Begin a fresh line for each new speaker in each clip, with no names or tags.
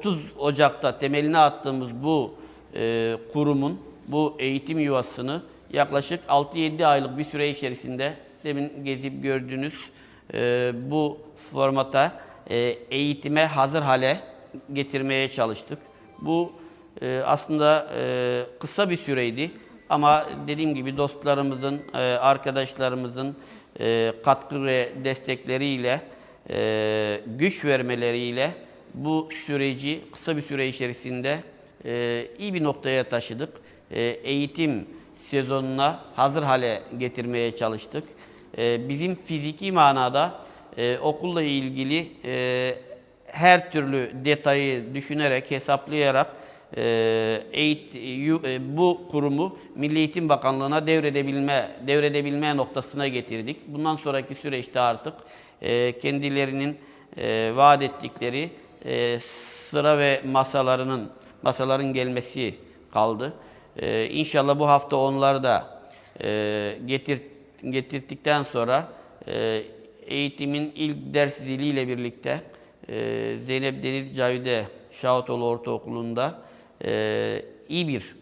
30 Ocak'ta temelini attığımız bu e, kurumun, bu eğitim yuvasını yaklaşık 6-7 aylık bir süre içerisinde demin gezip gördüğünüz e, bu formata e, eğitime hazır hale getirmeye çalıştık. Bu e, aslında e, kısa bir süreydi ama dediğim gibi dostlarımızın, e, arkadaşlarımızın e, katkı ve destekleriyle, e, güç vermeleriyle bu süreci kısa bir süre içerisinde e, iyi bir noktaya taşıdık. E, eğitim sezonuna hazır hale getirmeye çalıştık. E, bizim fiziki manada e, okulla ilgili e, her türlü detayı düşünerek, hesaplayarak e, eğit, e, bu kurumu Milli Eğitim Bakanlığı'na devredebilme devredebilme noktasına getirdik. Bundan sonraki süreçte artık e, kendilerinin e, vaat ettikleri e, sıra ve masalarının masaların gelmesi kaldı. E, inşallah bu hafta onları da e, getir, getirdikten sonra e, eğitimin ilk ders ziliyle birlikte e, Zeynep Deniz Cavide Şahotoğlu Ortaokulu'nda e, iyi bir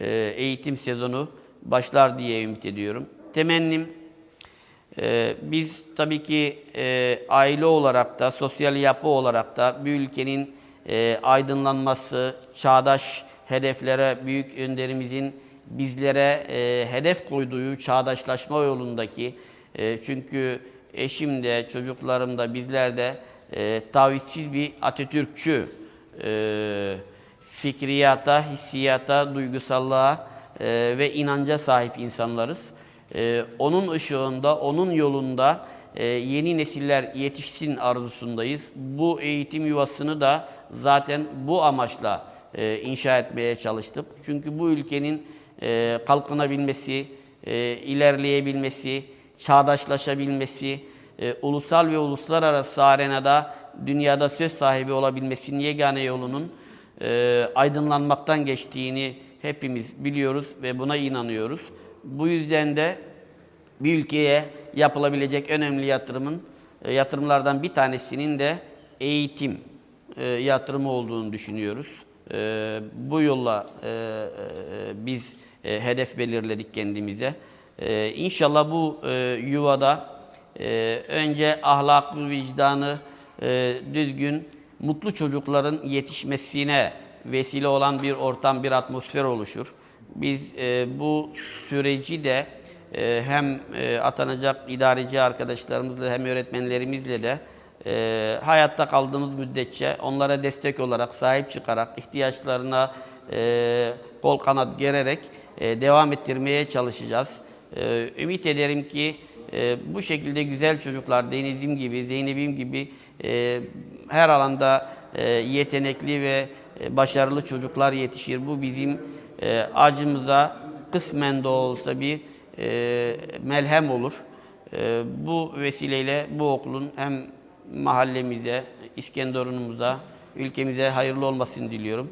e, eğitim sezonu başlar diye ümit ediyorum. Temennim ee, biz tabii ki e, aile olarak da, sosyal yapı olarak da bir ülkenin e, aydınlanması, çağdaş hedeflere, büyük önderimizin bizlere e, hedef koyduğu çağdaşlaşma yolundaki, e, çünkü eşim de, çocuklarım da, bizler de e, tavizsiz bir Atatürkçü e, fikriyata, hissiyata, duygusallığa e, ve inanca sahip insanlarız. Ee, onun ışığında, onun yolunda e, yeni nesiller yetişsin arzusundayız. Bu eğitim yuvasını da zaten bu amaçla e, inşa etmeye çalıştık. Çünkü bu ülkenin e, kalkınabilmesi, e, ilerleyebilmesi, çağdaşlaşabilmesi, e, ulusal ve uluslararası arenada dünyada söz sahibi olabilmesinin yegane yolunun e, aydınlanmaktan geçtiğini hepimiz biliyoruz ve buna inanıyoruz. Bu yüzden de bir ülkeye yapılabilecek önemli yatırımın e, yatırımlardan bir tanesinin de eğitim e, yatırımı olduğunu düşünüyoruz. E, bu yolla biz hedef belirledik kendimize. İnşallah bu yuvada önce ahlaklı vicdanı düzgün, mutlu çocukların yetişmesine vesile olan bir ortam, bir atmosfer oluşur. Biz e, bu süreci de e, hem e, atanacak idareci arkadaşlarımızla hem öğretmenlerimizle de e, hayatta kaldığımız müddetçe onlara destek olarak, sahip çıkarak, ihtiyaçlarına e, kol kanat gererek e, devam ettirmeye çalışacağız. E, ümit ederim ki e, bu şekilde güzel çocuklar, Deniz'im gibi, Zeynep'im gibi e, her alanda e, yetenekli ve e, başarılı çocuklar yetişir. Bu bizim e, acımıza kısmen de olsa bir e, melhem olur. E, bu vesileyle bu okulun hem mahallemize, İskenderun'umuza, ülkemize hayırlı olmasını diliyorum.